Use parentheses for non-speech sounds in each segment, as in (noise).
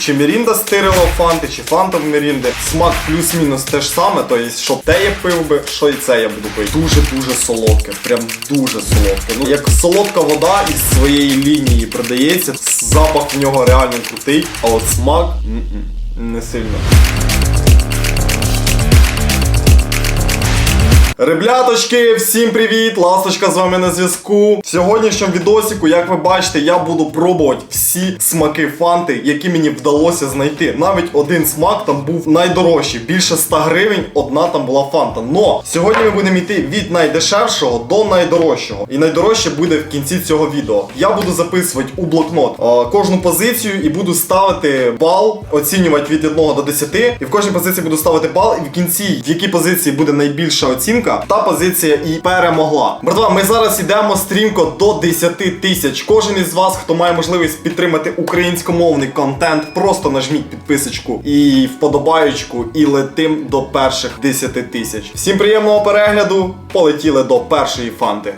Чи Мірінда стирила фанти, чи фанта Мірінди. Смак плюс-мінус те ж саме, тобто, що те я пив би, що і це я буду пити. Дуже-дуже солодке, прям дуже солодке. Ну, як солодка вода із своєї лінії продається, запах в нього реально крутий, а от смак не сильно. Ребляточки, всім привіт! Ласточка з вами на зв'язку. В сьогоднішньому відосику, як ви бачите, я буду пробувати всі смаки фанти, які мені вдалося знайти. Навіть один смак там був найдорожчий, більше 100 гривень, одна там була фанта. Но сьогодні ми будемо йти від найдешевшого до найдорожчого. І найдорожче буде в кінці цього відео. Я буду записувати у блокнот е, кожну позицію і буду ставити бал, оцінювати від 1 до 10. І в кожній позиції буду ставити бал, і в кінці, в якій позиції буде найбільша оцінка, та позиція і перемогла. Братва, ми зараз йдемо стрімко до 10 тисяч. Кожен із вас, хто має можливість підтримати українськомовний контент, просто нажміть підписочку і вподобаючку, і летим до перших 10 тисяч. Всім приємного перегляду! Полетіли до першої фанти.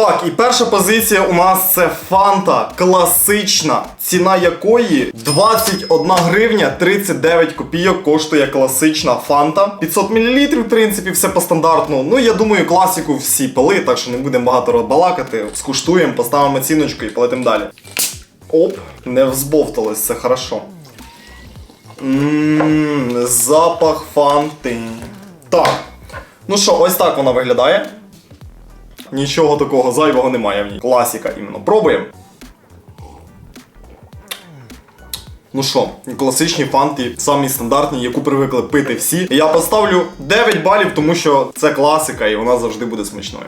Так, і перша позиція у нас це фанта класична, ціна якої 21 гривня 39 копійок коштує класична фанта. 500 мл, в принципі, все по стандартну. Ну, я думаю, класику всі пили, так що не будемо багато розбалакати. Скуштуємо, поставимо оціночку і полетимо далі. Оп, не взбовталось, це хорошо. Ммм, запах фанти. Так. Ну що, ось так вона виглядає. Нічого такого зайвого немає в ній. Класіка іменно. Пробуємо. Ну що, класичні фанти, самі стандартні, яку привикли пити всі. Я поставлю 9 балів, тому що це класика і вона завжди буде смачною.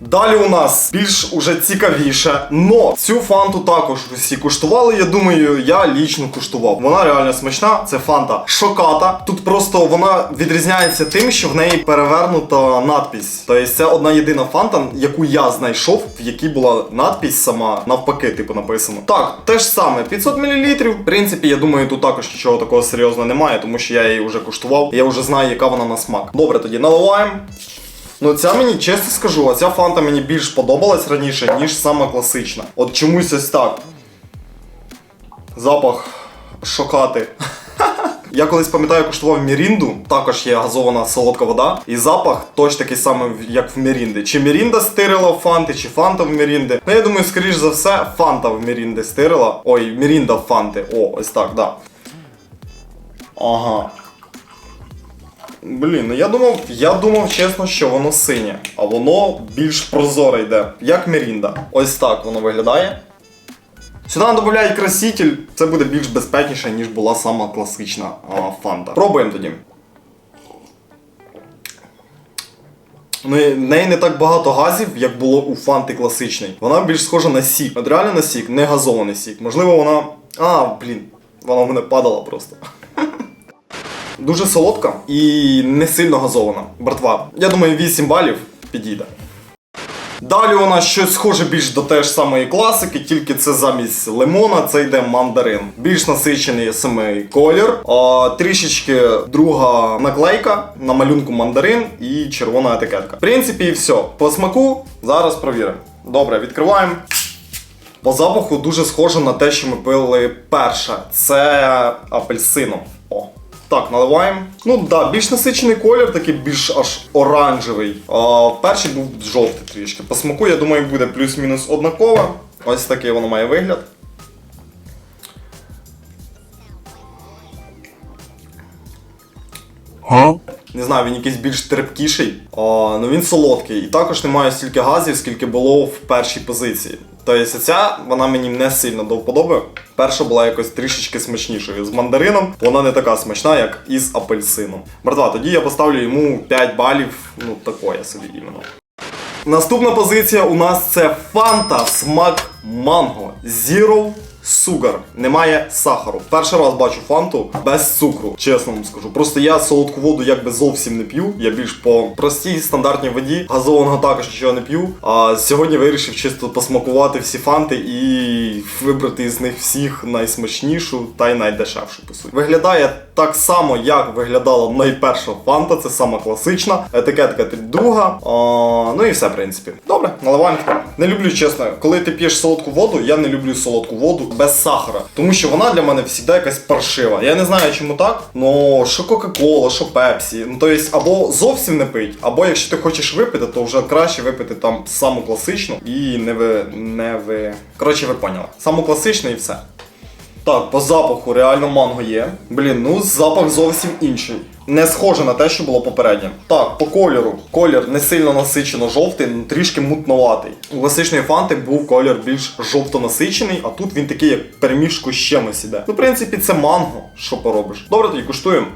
Далі у нас більш уже цікавіше, но цю фанту також усі куштували. Я думаю, я лічно куштував. Вона реально смачна. Це фанта шоката. Тут просто вона відрізняється тим, що в неї перевернута надпись. Тобто це одна єдина фанта, яку я знайшов, в якій була надпись сама навпаки, типу написано. Так, те ж саме, 500 мл. В принципі, я думаю, тут також нічого такого серйозного немає, тому що я її вже куштував. Я вже знаю, яка вона на смак. Добре, тоді наливаємо. Ну, ця мені чесно скажу, а ця фанта мені більш подобалась раніше, ніж сама класична. От чомусь ось так. Запах шокати. (laughs) Я колись пам'ятаю, куштував Мірінду, також є газована солодка вода, і запах точно такий самий, як в Мірінди. Чи Мірінда стирила в фанти, чи фанта в Мірінди. Ну, я думаю, скоріш за все, фанта в Мірінди стирила. Ой, Мірінда в фанти. О, ось так, да. Ага. Блін, ну я думав, я думав чесно, що воно синє, а воно більш прозоре йде, як Мірінда. Ось так воно виглядає. Сюди додають краситель, це буде більш безпечніше, ніж була сама класична а, фанта. Пробуємо тоді. Ну, в неї не так багато газів, як було у фанти класичній. Вона більш схожа на сік. От реально на сік, не газований сік. Можливо, вона. А, блін, вона в мене падала просто. Дуже солодка і не сильно газована. Братва, я думаю, 8 балів підійде. Далі у нас щось схоже більш до теж самої класики, тільки це замість лимона, це йде мандарин. Більш насичений самий колір, а, трішечки друга наклейка на малюнку мандарин і червона етикетка. В принципі, і все. По смаку зараз провіримо. Добре, відкриваємо. По запаху дуже схоже на те, що ми пили перше. Це апельсином. О. Так, наливаємо. Ну так, да, більш насичений колір, такий більш аж оранжевий. А, перший був жовтий трішки. По смаку, я думаю, буде плюс-мінус однаково. Ось такий воно має вигляд. Не знаю, він якийсь більш терпкіший, а, ну він солодкий. І також немає стільки газів, скільки було в першій позиції. Тобто ця вона мені не сильно до вподоби. Перша була якось трішечки смачнішою. З мандарином вона не така смачна, як із апельсином. Братва, тоді я поставлю йому 5 балів, ну такое собі іменно. Наступна позиція у нас це Фанта смак манго. Zero Sugar. Немає сахару. Перший раз бачу фанту без цукру, чесно вам скажу. Просто я солодку воду якби зовсім не п'ю. Я більш по простій стандартній воді. Газованого також нічого не п'ю. А сьогодні вирішив чисто посмакувати всі фанти і вибрати із них всіх найсмачнішу та й найдешевшу по суті. Виглядає так само, як виглядала найперша фанта, це сама класична, етикетка друга. Ну і все, в принципі. Добре, наливаємо. Не люблю, чесно, коли ти п'єш солодку воду, я не люблю солодку воду без сахара. Тому що вона для мене завжди якась паршива. Я не знаю, чому так. Ну, що Кока-Кола, що Пепсі. Ну, тобто, або зовсім не пить, або якщо ти хочеш випити, то вже краще випити там саму класичну і не ви. не ви. Коротше, ви поняли. Саму класичну і все. Так, по запаху реально манго є. Блін, ну запах зовсім інший. Не схоже на те, що було попереднє. Так, по кольору. Колір не сильно насичено жовтий, трішки мутноватий. У класичної фанти був колір більш жовто-насичений, а тут він такий, як перемішку з чимось іде. Ну, в принципі, це манго. Що поробиш? Добре, тоді куштуємо.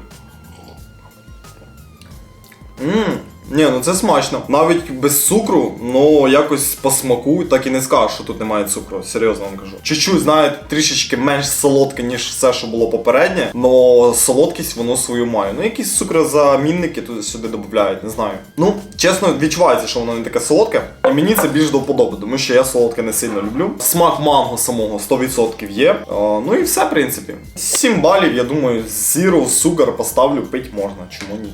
Ммм, ні, ну це смачно. Навіть без цукру, ну якось по смаку, так і не скажеш, що тут немає цукру. Серйозно вам кажу. Чуть-чуть, знаєте, трішечки менш солодке, ніж все, що було попереднє, но солодкість воно свою має. Ну, якісь цукрозамінники туди сюди додають, не знаю. Ну, чесно, відчувається, що воно не таке солодке. І мені це більш до вподоби, тому що я солодке не сильно люблю. Смак манго самого 100% є. А, ну і все, в принципі. 7 балів, я думаю, Zero Sugar поставлю, пить можна, чому ні.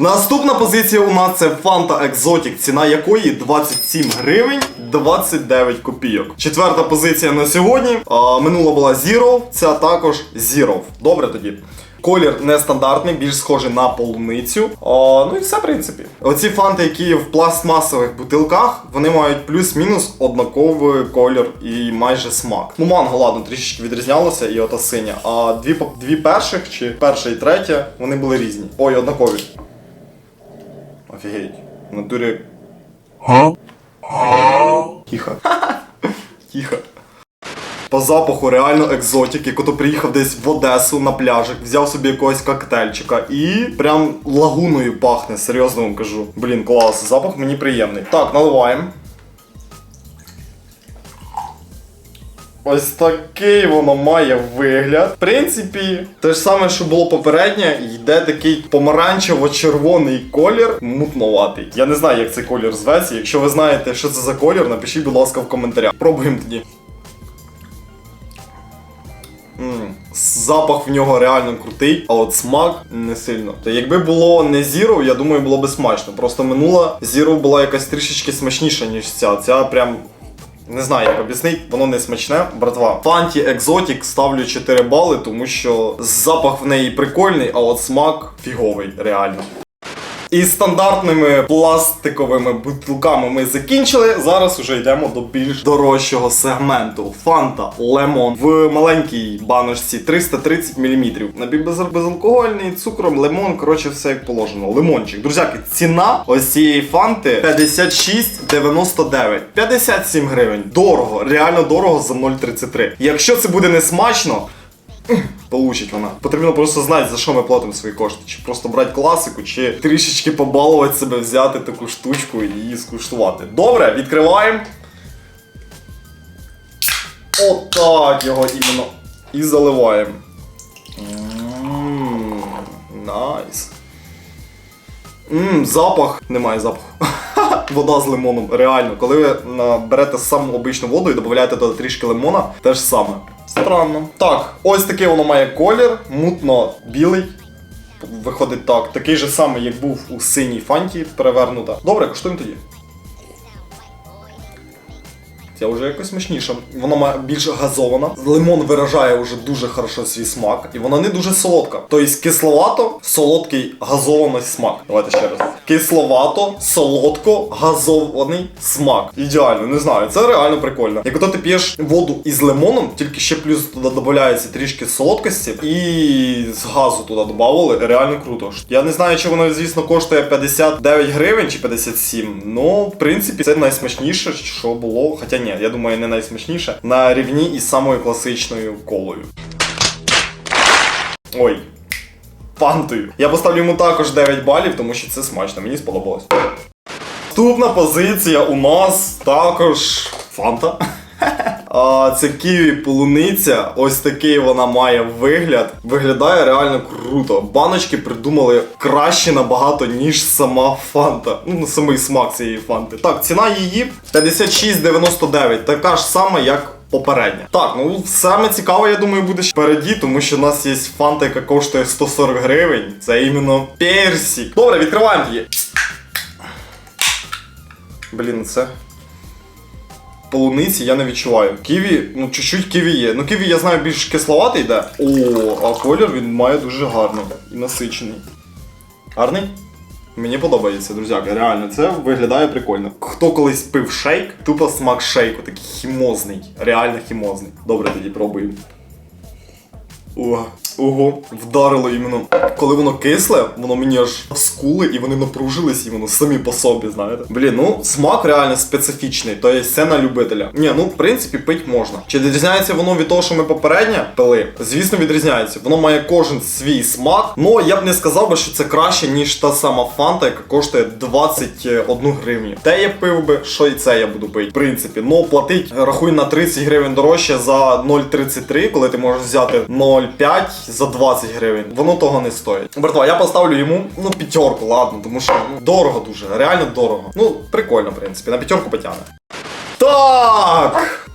Наступна позиція у нас це Fanta Exotic, ціна якої 27 гривень 29 копійок. Четверта позиція на сьогодні. А, минула була Zero, ця також Zero. Добре тоді. Колір нестандартний, більш схожий на полуницю. А, ну і все, в принципі. Оці фанти, які в пластмасових бутилках, вони мають плюс-мінус однаковий колір і майже смак. Ну, манго, ладно, трішечки відрізнялося, і ота синя. А дві, дві перших, чи перша і третя, вони були різні. Ой, однакові. Офігеть. В натурі. Тихо. Тихо. (laughs) По запаху реально екзотик, як ото приїхав десь в Одесу на пляжик, взяв собі якогось коктейльчика і прям лагуною пахне, серйозно вам кажу. Блін, клас, запах мені приємний. Так, наливаємо. Ось такий воно має вигляд. В принципі, те ж саме, що було попереднє, йде такий помаранчево-червоний колір, мутноватий. Я не знаю, як цей колір зветься. Якщо ви знаєте, що це за колір, напишіть, будь ласка, в коментарях. Пробуємо тоді. М, Запах в нього реально крутий, а от смак не сильно. Та якби було не Zero, я думаю, було би смачно. Просто минула Zero була якась трішечки смачніша, ніж ця. Ця прям. Не знаю, як об'яснити, воно не смачне, братва. Фанті Екзотік ставлю 4 бали, тому що запах в неї прикольний, а от смак фіговий, реально. І стандартними пластиковими бутилками ми закінчили. Зараз вже йдемо до більш дорожчого сегменту. Фанта Лемон в маленькій баночці 330 мл. Напій без- безалкогольний, цукром, лимон, коротше, все як положено. Лимончик. Друзяки, ціна ось цієї фанти 56,99. 57 гривень. Дорого, реально дорого за 0,33. Якщо це буде не смачно. (clears throat) Получить вона. Потрібно просто знати, за що ми платимо свої кошти. Чи просто брати класику, чи трішечки побалувати себе, взяти таку штучку і скуштувати. Добре, відкриваємо. Отак його іменно. І заливаємо. Найс. Ммм, запах. Немає запаху. (laughs) Вода з лимоном, реально. Коли ви берете саму обичну воду і додаєте туди трішки лимона, те ж саме. Странно. Так, ось такий воно має колір, мутно білий. Виходить так, такий же самий, як був у синій фанті, перевернута. Добре, куштуємо тоді. Ця вже якось смачніша. Вона має більш газована. Лимон виражає вже дуже хорошо свій смак. І вона не дуже солодка. Тобто кисловато, солодкий газований смак. Давайте ще раз. Кисловато, солодко, газований смак. Ідеально, не знаю. Це реально прикольно. Як ото ти п'єш воду із лимоном, тільки ще плюс туди додається трішки солодкості, і з газу туди додавали. Реально круто. Я не знаю, чи воно, звісно, коштує 59 гривень чи 57. Ну, в принципі, це найсмачніше, що було. Хоча ні, я думаю, не найсмачніше. На рівні із самою класичною колою. Ой. Фантою. Я поставлю йому також 9 балів, тому що це смачно, мені сподобалось. Наступна позиція у нас також фанта. Це ківі полуниця. Ось такий вона має вигляд. Виглядає реально круто. Баночки придумали краще набагато, ніж сама фанта. Ну, самий смак цієї фанти. Так, ціна її 56,99. Така ж сама, як попередня. Так, ну саме цікаве, я думаю, буде впереді, тому що в нас є фанта, яка коштує 140 гривень. Це іменно персик. Добре, відкриваємо її. Блін, це. Полуниці я не відчуваю. Ківі, ну чуть-чуть ківі є. Ну ківі я знаю більш кисловатий йде. О, а колір він має дуже гарний і насичений. Гарний? Мені подобається, друзяки, реально, це виглядає прикольно. Хто колись пив шейк, тупо смак шейку, такий хімозний, реально хімозний. Добре, тоді пробуємо. О, ого, вдарило іменно. Коли воно кисле, воно мені аж скули і вони напружились і воно самі по собі, знаєте. Блін, ну смак реально специфічний, то є це на любителя. Ні, ну в принципі пить можна. Чи відрізняється воно від того, що ми попередньо пили? Звісно, відрізняється. Воно має кожен свій смак. Ну я б не сказав би, що це краще, ніж та сама фанта, яка коштує 21 гривню. Те я пив би, що і це я буду пити. В принципі, ну платить, рахуй на 30 гривень дорожче за 0,33, коли ти можеш взяти 0,5 за 20 гривень. Воно того не стоїть. Братва, я поставлю йому ну п'ятерку, ладно, тому що ну, дорого дуже, реально дорого. Ну, прикольно, в принципі, на п'ятерку потягне. Так!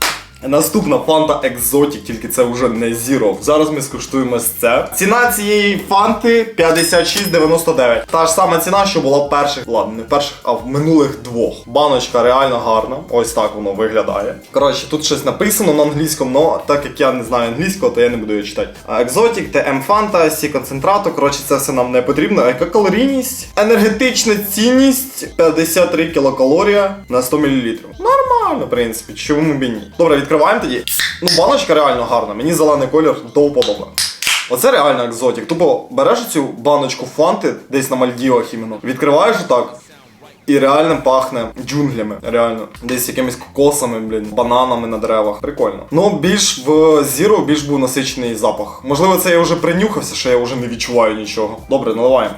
Наступна фанта Екзотік, тільки це вже не Zero. Зараз ми скуштуємо це. Ціна цієї фанти 56,99. Та ж сама ціна, що була в перших, ладно, не в перших, а в минулих двох. Баночка реально гарна. Ось так воно виглядає. Коротше, тут щось написано на англійському, але так як я не знаю англійського, то я не буду його читати. Екзотік, ТМ Фанта, Сі концентрату. Коротше, це все нам не потрібно. А Яка калорійність? Енергетична цінність 53 кілокалорія на 100 мл. Нормально, в принципі, чому б. Добре, відкриваємо тоді. Ну, баночка реально гарна. Мені зелений колір до вподоби. Оце реально екзотик. Тупо береш цю баночку фанти десь на Мальдівах іменно, відкриваєш отак. І реально пахне джунглями, реально. Десь якимись кокосами, блін, бананами на деревах. Прикольно. Ну, більш в Zero більш був насичений запах. Можливо, це я вже принюхався, що я вже не відчуваю нічого. Добре, наливаємо.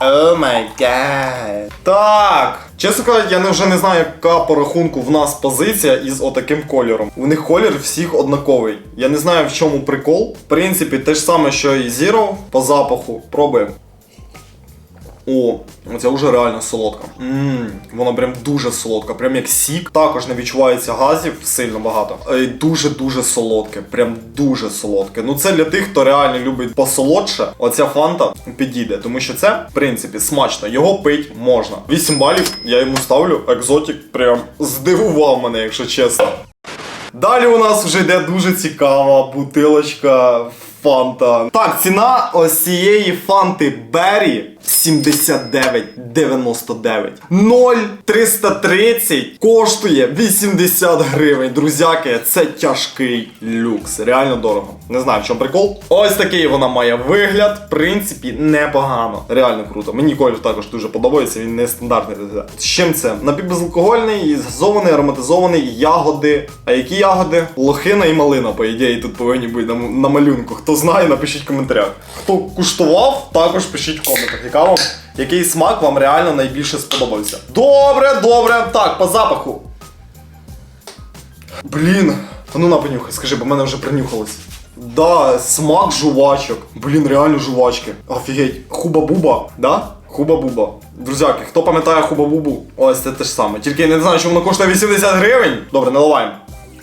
О май гад. Так. Чесно кажучи, я не- вже не знаю, яка по рахунку в нас позиція із отаким кольором. У них колір всіх однаковий. Я не знаю в чому прикол. В принципі, те ж саме, що і Zero по запаху. Пробуємо. О, оця вже реально солодка. Ммм, вона прям дуже солодка, прям як сік. Також не відчувається газів сильно багато. Е, Дуже-дуже солодке, прям дуже солодке. Ну це для тих, хто реально любить посолодше. Оця фанта підійде, тому що це, в принципі, смачно. Його пить можна. 8 балів я йому ставлю. Екзотік прям здивував мене, якщо чесно. Далі у нас вже йде дуже цікава бутилочка фанта. Так, ціна ось цієї фанти Беррі 79,99. 0,330 коштує 80 гривень. Друзяки, це тяжкий люкс. Реально дорого. Не знаю, в чому прикол. Ось такий вона має вигляд. В принципі, непогано. Реально круто. Мені колір також дуже подобається. Він не стандартний. З чим це? Напівбезалкогольний, газований, ароматизований, ягоди. А які ягоди? Лохина і малина, по ідеї, тут повинні бути на, на малюнку. Хто знає, напишіть в коментарях. Хто куштував, також пишіть в коментах. Яка який смак вам реально найбільше сподобався. Добре, добре. Так, по запаху. Блін. Ну на понюхай, скажи, бо мене вже принюхалось. Да, смак жувачок. Блін, реально жувачки. Офігеть. Хуба-буба, да? Хуба-буба. Друзяки, хто пам'ятає хуба-бубу? Ось це те ж саме. Тільки я не знаю, що воно коштує 80 гривень. Добре, наливаємо.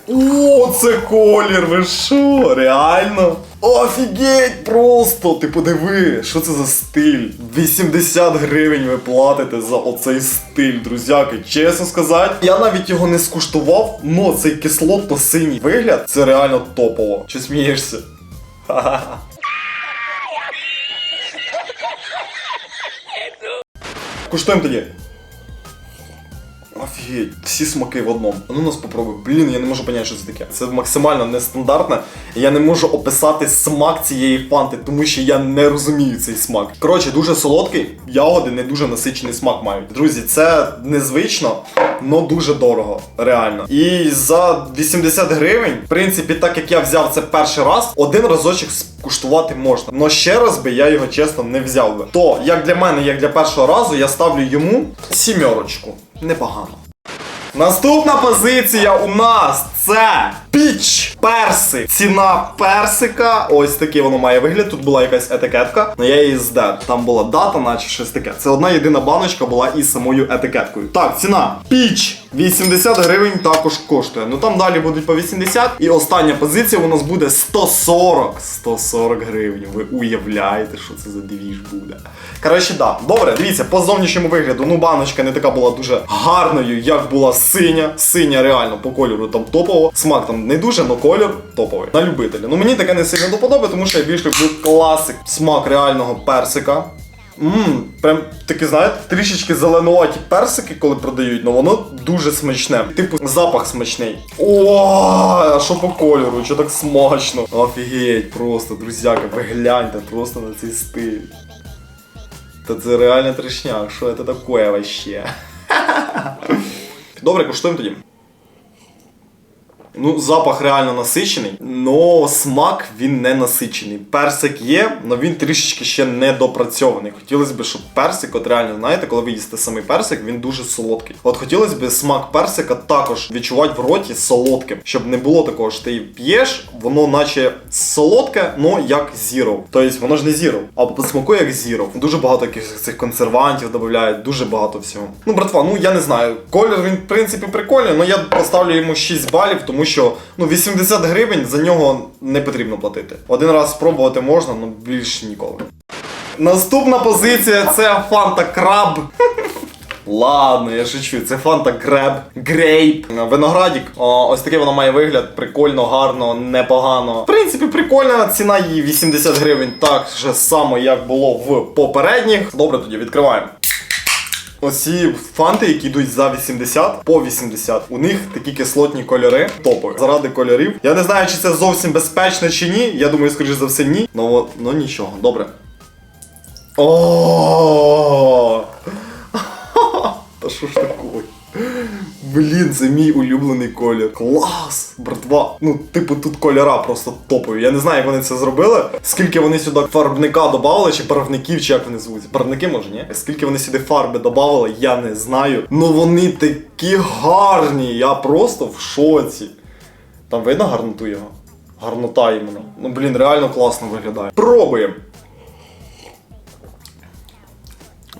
О, це колір, ви що? Реально? Офігеть просто! Ти подиви, що це за стиль? 80 гривень ви платите за оцей стиль, друзяки. Чесно сказати, я навіть його не скуштував, но цей кислотно-синій вигляд це реально топово. Чи смієшся? Ха-ха-ха. Куштуємо тоді. Офігеть, всі смаки в одному. Ну нас попробуй. Блін, я не можу поняти, що це таке. Це максимально нестандартне. Я не можу описати смак цієї фанти, тому що я не розумію цей смак. Коротше, дуже солодкий, ягоди не дуже насичений смак мають. Друзі, це незвично, але дуже дорого. Реально. І за 80 гривень, в принципі, так як я взяв це перший раз, один разочок скуштувати можна. Но ще раз би я його чесно не взяв би. То, як для мене, як для першого разу, я ставлю йому сімерочку. Непогано. Наступна позиція у нас Це піч персик. Ціна персика. Ось такий воно має вигляд. Тут була якась етикетка, але я її здер. Там була дата, наче щось таке. Це одна єдина баночка була із самою етикеткою. Так, ціна. Піч 80 гривень також коштує. Ну там далі будуть по 80. І остання позиція у нас буде 140. 140 гривень. Ви уявляєте, що це за двіж буде. Коротше, да. Добре, дивіться, по зовнішньому вигляду, ну баночка не така була дуже гарною, як була синя. Синя реально по кольору там топово. Смак там не дуже, але колір топовий. На любителя. Ну мені таке не сильно до подоби, тому що я більш люблю класик. Смак реального персика. Ммм, прям такі, знаєте, трішечки зеленуваті персики, коли продають, але воно дуже смачне. Типу, запах смачний. О, а що по кольору, що так смачно. Офігеть, просто, друзяки, ви гляньте просто на цей стиль. Та це реально трешняк, що це таке вообще? (laughs) Добре, коштуємо тоді. Ну, запах реально насичений, но смак він не насичений. Персик є, але він трішечки ще не допрацьований. Хотілося б, щоб персик, от реально, знаєте, коли ви їсте самий персик, він дуже солодкий. От хотілося б смак персика також відчувати в роті солодким, щоб не було такого, що ти п'єш, воно наче солодке, но як зіро. Тобто воно ж не зіро, а смакує як зіро. Дуже багато якихось цих консервантів додають, дуже багато всього. Ну, братва, ну я не знаю. Колір він, в принципі, прикольний, але я поставлю йому 6 балів, тому що ну 80 гривень за нього не потрібно платити. Один раз спробувати можна, але більш ніколи. Наступна позиція це Фанта Краб. (laughs) Ладно, я шучу. Це Фанта Греб, Грейп, виноградік. О, ось такий воно має вигляд. Прикольно, гарно, непогано. В принципі, прикольна ціна її 80 гривень, так же само, як було в попередніх. Добре, тоді відкриваємо. Оці фанти, які йдуть за 80 по 80, у них такі кислотні кольори топові. Заради кольорів. Я не знаю, чи це зовсім безпечно чи ні. Я думаю, скоріш за все, ні. Ну, ну нічого, добре. О! (laughs) Та що ж такое? Блін, це мій улюблений колір. Клас! Братва. Ну, типу, тут кольора просто топові. Я не знаю, як вони це зробили. Скільки вони сюди фарбника додавали, чи барвників, чи як вони звуться. Барвники, може, ні? Скільки вони сюди фарби додавали, я не знаю. Ну вони такі гарні. Я просто в шоці. Там видно гарноту його? Гарнота іменно. Ну, блін, реально класно виглядає. Пробуємо.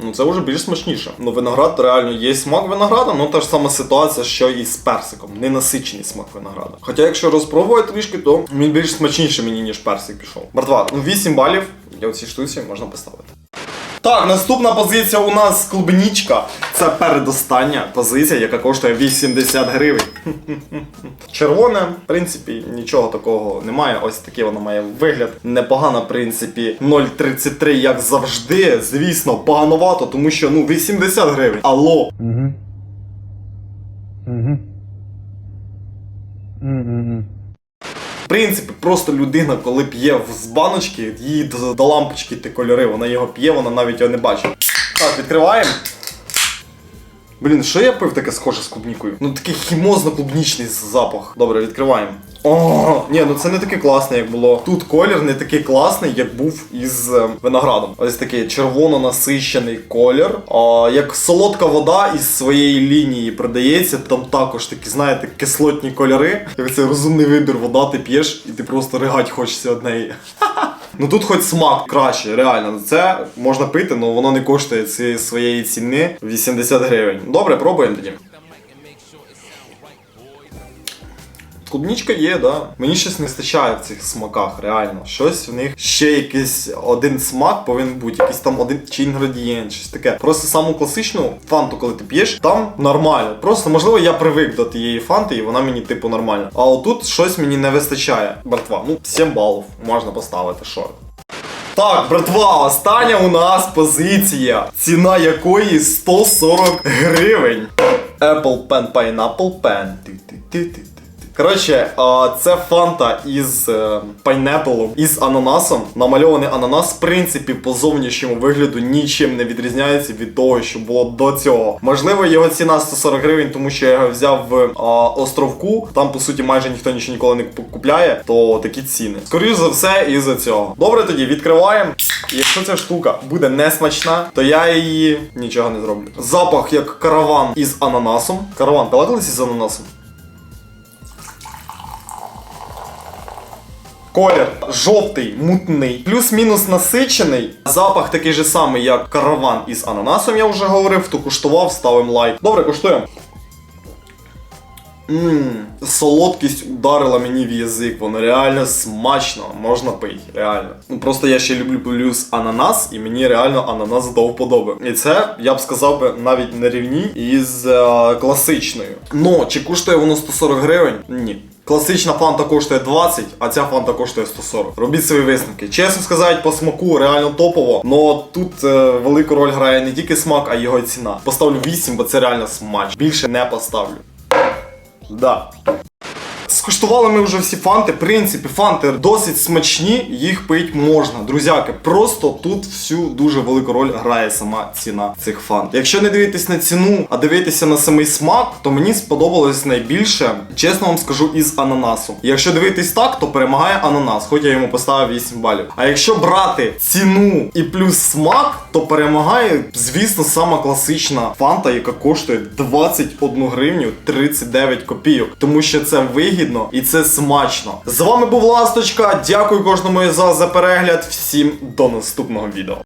Ну це вже більш смачніше. Ну виноград реально є смак винограда, ну та ж сама ситуація, що і з персиком. Ненасичений смак винограда. Хоча, якщо розпробувати трішки, то він більш смачніше мені, ніж персик пішов. Братва, ну 8 балів для цій штуці можна поставити. Так, наступна позиція у нас клубнічка. Це передостання позиція, яка коштує 80 гривень. (laughs) Червоне, в принципі, нічого такого немає. Ось такий воно має вигляд. Непогано, в принципі, 0,33, як завжди. Звісно, погановато, тому що ну 80 гривень. Алло. Угу. Угу. Угу. В принципі, просто людина, коли п'є з баночки, їй до, до лампочки ті кольори, вона його п'є, вона навіть його не бачить. Так, відкриваємо. Блін, що я пив таке схоже з клубнікою? Ну такий хімозно-клубнічний запах. Добре, відкриваємо. О, ні, ну це не таке класне, як було. Тут колір не такий класний, як був із е, виноградом. Ось такий червоно-насищений колір. А, як солодка вода із своєї лінії продається, там також такі, знаєте, кислотні кольори. Як це розумний вибір, вода ти п'єш, і ти просто ригать хочеться од неї. Ну тут хоч смак краще, реально. Це можна пити, але воно не коштує цієї своєї ціни 80 гривень. Добре, пробуємо тоді. Клубнічка є, да. Мені щось не вистачає в цих смаках, реально. Щось в них ще якийсь один смак повинен бути, якийсь там один чи інгредієнт, щось таке. Просто саму класичну фанту, коли ти п'єш, там нормально. Просто можливо я привик до тієї фанти, і вона мені типу нормальна. А отут щось мені не вистачає. Братва, ну 7 балів можна поставити, що. Так, братва, остання у нас позиція, ціна якої 140 гривень. Apple Pen Pineapple Pen. Ти-ти-ти-ти-ти. Коротше, це фанта із е, пайнеплом, із ананасом. Намальований ананас, в принципі, по зовнішньому вигляду нічим не відрізняється від того, що було до цього. Можливо, його ціна 140 гривень, тому що я його взяв в островку. Там, по суті, майже ніхто нічого ніколи не купляє, то такі ціни. Скоріше за все, із-за цього. Добре, тоді відкриваємо. Якщо ця штука буде не смачна, то я її нічого не зроблю. Запах як караван із ананасом. Караван, балакались із ананасом? Колір жовтий, мутний, плюс-мінус насичений. Запах такий же самий, як караван із ананасом, я вже говорив. Хто куштував, ставимо лайк. Добре, куштуємо. Ммм, солодкість ударила мені в язик, воно реально смачно, можна пити, реально. Ну просто я ще люблю плюс ананас, і мені реально ананас до вподоби. І це, я б сказав би, навіть на рівні із е, класичною. Ну, чи коштує воно 140 гривень? Ні. Класична фанта коштує 20, а ця фанта коштує 140. Робіть свої висновки. Чесно сказати, по смаку реально топово. але тут е, велику роль грає не тільки смак, а й його ціна. Поставлю 8, бо це реально смач. Більше не поставлю. Да. Скуштували ми вже всі фанти. В принципі, фанти досить смачні, їх пить можна. Друзяки, просто тут всю дуже велику роль грає сама ціна цих фант. Якщо не дивитись на ціну, а дивитися на самий смак, то мені сподобалось найбільше, чесно вам скажу, із ананасу. Якщо дивитись так, то перемагає ананас, хоч я йому поставив 8 балів. А якщо брати ціну і плюс смак, то перемагає, звісно, сама класична фанта, яка коштує 21 гривню 39 копійок. Тому що це вигідно і це смачно. З вами був Ласточка. Дякую кожному із вас за перегляд. Всім до наступного відео.